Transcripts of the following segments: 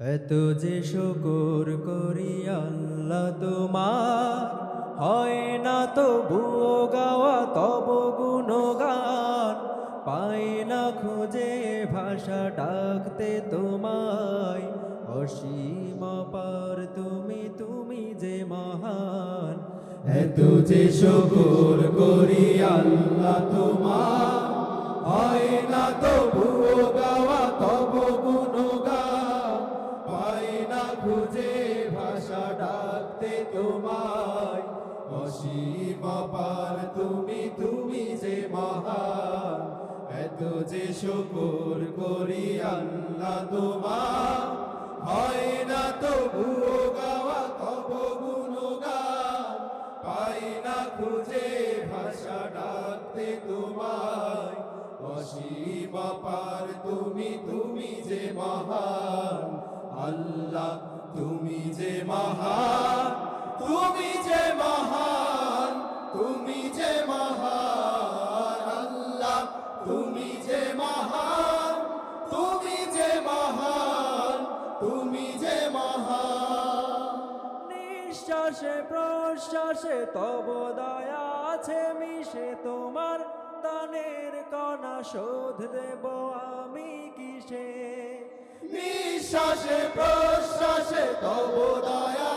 এত যে শুকুর করি আল্লাহ তোমার, হয় না তো গাওয়া তব গুণগান। পায় না খুঁজে ভাষা ডাকতে তোমায়, অসীম পার তুমি তুমি যে মহান। এত যে শুকুর করি আল্লাহ তোমার, হয় না তো তোমায় অসীম পার তুমি তুমি যে মহান, এত যে শুকুর করি আল্লাহ তোমার। হয় না তো ভুয়ো গাওয়া তব গুণগান, পাই না খুঁজে ভাষা ডাকতে তোমায়। অসীম পার তুমি তুমি যে মহান, আল্লাহ তুমি যে মহান। তুমি যে মহান তুমি যে মহান আল্লাহ তুমি যে মহান তুমি যে মহান তুমি যে মহান। নিঃশ্বাসে প্রশ্বাসে তব দয়া আছে মিশে তোমার দানের কণা শোধ দেব আমি কিসে? নিঃশ্বাসে প্রশ্বাসে তব দয়া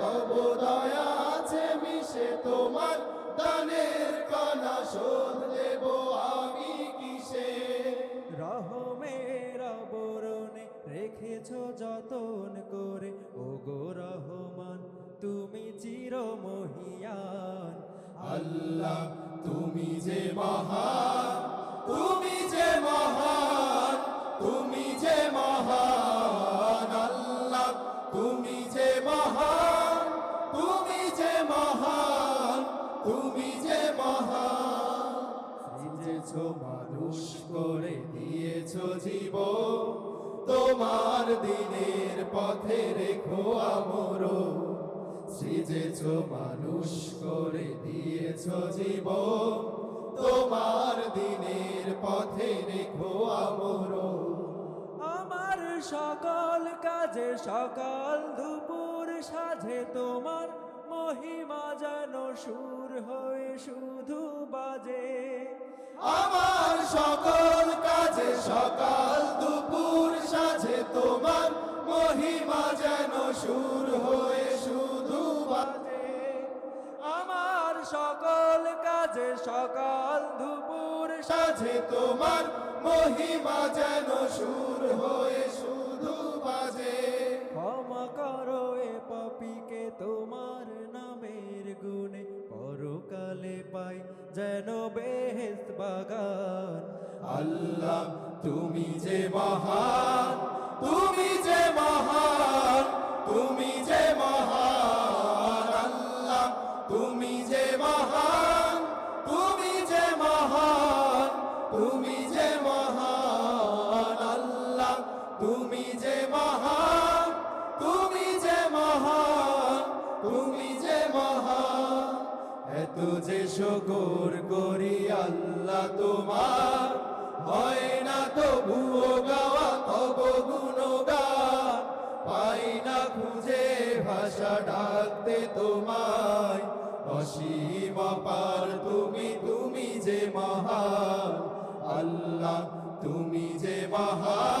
তব দয়া আছে মিশে তোমার দানের কণা শোধ দেব আমি কিসে? রহমের বরণে রেখেছ যতন করে। ও গো রহমান তুমি চির মহিয়ান। আল্লাহ তুমি যে মহান তুমি যে মহান তুমি যে মহান। আল্লাহ তুমি মহান তুমি যে মহান। সৃজেছ মানুষ করে দিয়েছ জীব তোমার দিনের পথে রেখো আমর সৃজেছ মানুষ করে দিয়েছ জীব তোমার দিনের পথে রেখো আমর আমার সকল কাজে সকাল দুপুর সাঝে তোমার মহিমা যেন সুর হয়ে শুধু বাজে। আমার সকল কাজে সকাল দুপুর সাঝে তোমার মহিমা যেন সুর হয়ে শুধু বাজে। আমার সকল কাজে সকাল দুপুর সাঝে তোমার মহিমা যেন সুর পরকালে পাই যেন বেহেস বাগান। আল্লাহ, তুমি যে মহান, তুমি যে মহান, তুমি যে মহান। আল্লাহ, তুমি যে মহান, তুমি যে মহান, তুমি যে মহান। আল্লাহ, তুমি যে মহান, তুমি যে মহান, তুমি যে মহান। এত যে শকর করি আল্লাহ তোমার, হয় না তো ভুয়ো গাওয়া তব গুণগান, পাই না খুঁজে ভাষা ডাকতে তোমায়, অসীম পার তুমি তুমি যে মহান, আল্লাহ তুমি যে মহান।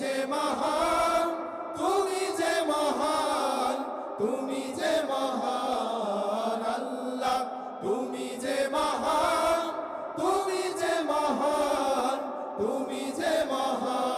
যে মহান, তুমি যে মহান, তুমি যে মহান আল্লাহ, তুমি যে মহান, তুমি যে মহান, তুমি যে মহান।